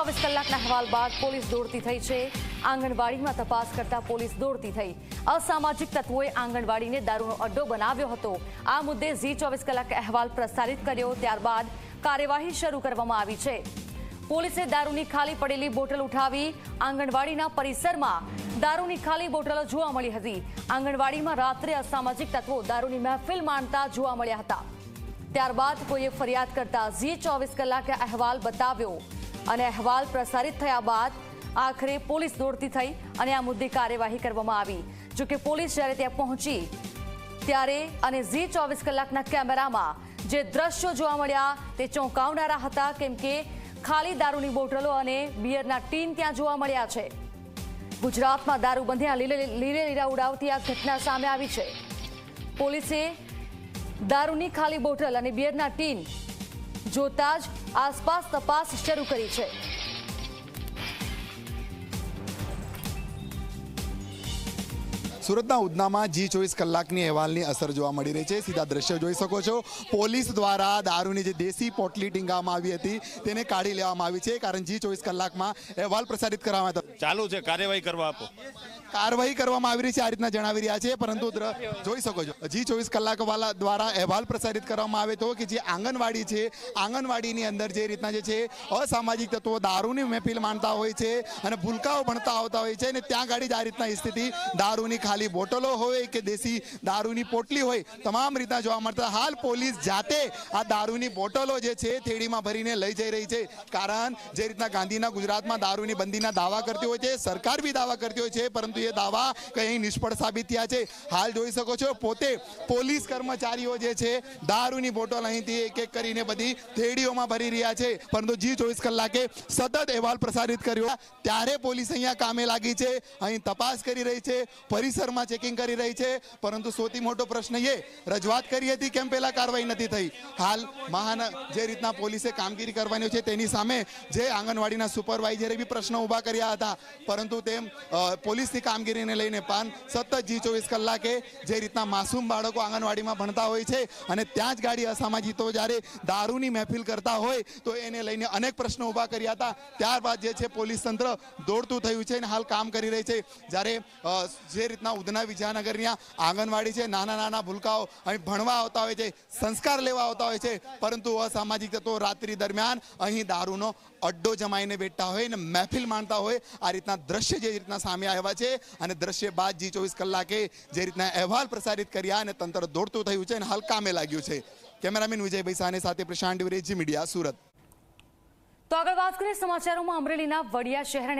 ચોવીસ કલાકના અહેવાલ બાદ પોલીસ દોડતી થઈ છે. આંગણવાડીમાં તપાસ કરતા પોલીસ દોડતી થઈ. અસામાજિક તત્વોએ આંગણવાડીને દારૂનો અડ્ડો બનાવ્યો હતો. આ મુદ્દે ઝી ચોવીસ કલાક અહેવાલ પ્રસારિત કર્યો. ત્યારબાદ કાર્યવાહી શરૂ કરવામાં આવી છે. પોલીસે દારૂની ખાલી પડેલી બોટલ ઉઠાવી આંગણવાડીના પરિસરમાં દારૂની ખાલી બોટલો જોવા મળી હતી. આંગણવાડીમાં રાત્રે અસામાજિક તત્વો દારૂની મહેફિલ માણતા જોવા મળ્યા હતા. ત્યારબાદ કોઈએ ફરિયાદ કરતા ઝી ચોવીસ કલાકે અહેવાલ બતાવ્યો. અને અહેવાલ પ્રસારિત થયા બાદ આખરે પોલીસ દોડતી થઈ અને આ મુદ્દે કાર્યવાહી કરવામાં આવી. જોકે પોલીસ જ્યારે ત્યાં પહોંચી, ત્યારે અને ઝી ચોવીસ કલાકના કેમેરામાં જે દ્રશ્યો જોવા મળ્યા, તે ચોંકાવનારા હતા, કેમ કે ખાલી દારૂની બોટલો અને બિયરના ટીન ત્યાં જોવા મળ્યા છે. ગુજરાતમાં દારૂબંધીના લીલે લીલે લીરા ઉડાવતી આ ઘટના સામે આવી છે. પોલીસે દારૂની ખાલી બોટલ અને બિયરના ટીન જોતા જ આસપાસ તપાસ શરૂ કરી છે. સુરતના ઉધનામાં જી ચોવીસ કલાકની અહેવાલની અસર જોવા મળી રહી છે. સીધા દ્રશ્ય જોઈ શકો છો. પોલીસ દ્વારા દારૂની જે દેશી પોટલી ટીંગામાં આવી હતી તેને કાઢી લેવામાં આવી છે. કારણ જી ચોવીસ કલાકમાં અહેવાલ પ્રસારિત કરવામાં આવ્યો ચાલુ છે. કાર્યવાહી કરવા આપો. કાર્યવાહી કરવામાં આવી રહી છે આ રીતના જણાવી રહ્યા છે. પરંતુ જોઈ શકો છો. જી ચોવીસ કલાક વાળા દ્વારા અહેવાલ પ્રસારિત કરવામાં આવે તો કે જે આંગણવાડી છે આંગણવાડીની અંદર જે રીતના જે છે અસામાજિક તત્વો દારૂની મહેફિલ માનતા હોય છે અને ભૂલકાઓ ભણતા આવતા હોય છે અને ત્યાં ગાડી જ આ રીતના સ્થિતિ દારૂની ખાલી બોટલો હોય કે દેશી દારૂની પોટલી હોય, તમામ રીતના જોવા મળતા. હાલ પોલીસ જાતે આ દારૂની બોટલો જે છે, થેડીમાં ભરીને લઈ જઈ રહી છે. કારણ જે રીતના ગાંધીના ગુજરાતમાં દારૂની બંધીના દાવા કરતી હોય છે, સરકાર બી દાવા કરતી હોય છે, પરંતુ એ દાવા કંઈ નિષ્ફળ સાબિત થયા છે. હાલ જોઈ શકો છો, પોતે પોલીસ કર્મચારીઓ જે છે, દારૂની બોટલ અહીંથી એક એક કરીને બધી થેડીઓમાં ભરી રહ્યા છે. પરંતુ જી ચોવીસ કલાકે સતત અહેવાલ પ્રસારિત કર્યો. ત્યારે પોલીસ અહીંયા કામે લાગી છે, અહીં તપાસ કરી રહી છે. પરિસરમાં ચેકિંગ કરી રહી છે. પરંતુ સૌથી મોટો પ્રશ્ન એ, રજૂઆત કરી હતી કેમ પહેલાં કાર્યવાહી નથી થઈ? હાલ મહાન જે રીતના પોલીસે કામગીરી કરવાની છે તેની સામે જે આંગણવાડીના સુપરવાઇઝરે બી પ્રશ્નો ઊભા કર્યા હતા. પરંતુ તેમ પોલીસની કામગીરીને લઈને પાન સતત જી ચોવીસ કલાકે જે રીતના માસૂમ બાળકો આંગણવાડીમાં ભણતા હોય છે અને ત્યાં જ ગાડી અસામાજિતો જ્યારે દારૂની મહેફિલ કરતા હોય તો એને લઈને અનેક પ્રશ્નો ઊભા કર્યા હતા. ત્યારબાદ જે છે પોલીસ તંત્ર દોડતું થયું છે અને હાલ કામ કરી રહી છે. જ્યારે જે રીતના ઉધના વિદ્યાનગરની આંગણવાડી છે. નાના નાના ભૂલકાઓ અહીં ભણવા આવતા હોય છે, સંસ્કાર લેવા આવતા હોય છે, પરંતુ અસામાજિક તત્વો રાત્રિ દરમિયાન અહીં દારૂનો અડ્ડો જમાઈને બેઠતા હોય ને મહેફિલ માણતા હોય, આ રીતના દ્રશ્ય જે રીતના સામે આવ્યા છે અને દ્રશ્ય બાદ જી ચોવીસ કલાકે જે રીતના અહેવાલ પ્રસારિત કર્યા અને તંત્ર દોડતું થયું છે અને હાલ કામે લાગ્યું છે. કેમેરામેન વિજયભાઈ સાને સાથે પ્રશાંત ડિવરે મીડિયા સુરત. તો આગળ વાત કરીએ સમાચારોમાં અમરેલીના વડિયા શહેર